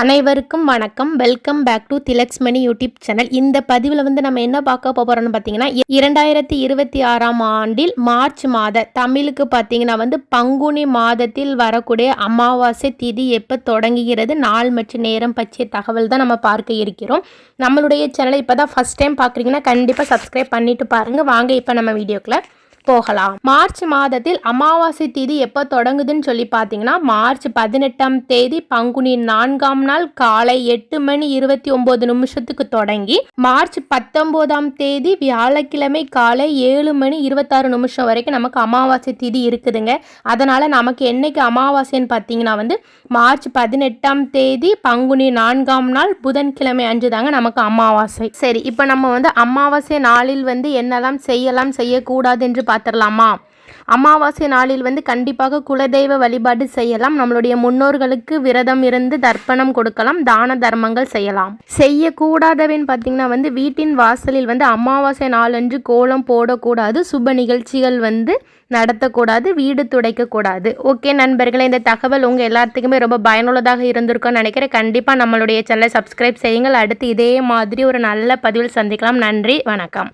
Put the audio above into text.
அனைவருக்கும் வணக்கம். Welcome back to Tilak's Mani YouTube channel இந்த பதிவில் வந்து நம்ம என்ன பார்க்க போகிறோம்னு பார்த்தீங்கன்னா இரண்டாயிரத்தி இருபத்தி ஆறாம் ஆண்டில் மார்ச் மாத தமிழுக்கு பார்த்தீங்கன்னா வந்து பங்குனி மாதத்தில் வரக்கூடிய அமாவாசை திதி எப்போ தொடங்குகிறது நாள் மற்றும் நேரம் பற்றிய தகவல் தான் நம்ம பார்க்க இருக்கிறோம். நம்மளுடைய சேனலை இப்போ தான் ஃபஸ்ட் டைம் பார்க்குறீங்கன்னா கண்டிப்பாக சப்ஸ்கிரைப் பண்ணிட்டு பாருங்கள் வாங்க இப்போ நம்ம வீடியோக்குள்ள போகலாம். மார்ச் மாதத்தில் அமாவாசை தேதி எப்போ தொடங்குதுன்னு சொல்லி பார்த்தீங்கன்னா மார்ச் பதினெட்டாம் தேதி பங்குனி நான்காம் நாள் காலை எட்டு மணி இருபத்தி ஒன்பது நிமிஷத்துக்கு தொடங்கி மார்ச் பத்தொம்போதாம் தேதி வியாழக்கிழமை காலை ஏழு மணி இருபத்தாறு நிமிஷம் வரைக்கும் நமக்கு அமாவாசை தேதி இருக்குதுங்க. அதனால் நமக்கு என்னைக்கு அமாவாசைன்னு பார்த்தீங்கன்னா வந்து மார்ச் பதினெட்டாம் தேதி பங்குனி நான்காம் நாள் புதன்கிழமை அன்று தாங்க நமக்கு அமாவாசை. சரி இப்போ நம்ம வந்து அமாவாசை நாளில் வந்து என்னெல்லாம் செய்யலாம் செய்யக்கூடாது என்று பார்த்துடலாமா அமாவாசை நாளில் வந்து கண்டிப்பாக குலதெய்வ வழிபாடு செய்யலாம். நம்மளுடைய முன்னோர்களுக்கு விரதம் இருந்து தர்ப்பணம் கொடுக்கலாம். தான தர்மங்கள் செய்யலாம். செய்யக்கூடாதவன் பார்த்தீங்கன்னா வந்து வீட்டின் வாசலில் வந்து அமாவாசை நாளன்று கோலம் போடக்கூடாது. சுப நிகழ்ச்சிகள் வந்து நடத்தக்கூடாது. வீடு துடைக்கக்கூடாது. ஓகே நண்பர்களே இந்த தகவல் உங்கள் எல்லாத்துக்குமே ரொம்ப பயனுள்ளதாக இருந்திருக்கும்னு நினைக்கிறேன். கண்டிப்பாக நம்மளுடைய சேனலை சப்ஸ்கிரைப் செய்யுங்கள். அடுத்து இதே மாதிரி ஒரு நல்ல பதிவில் சந்திக்கலாம். நன்றி வணக்கம்.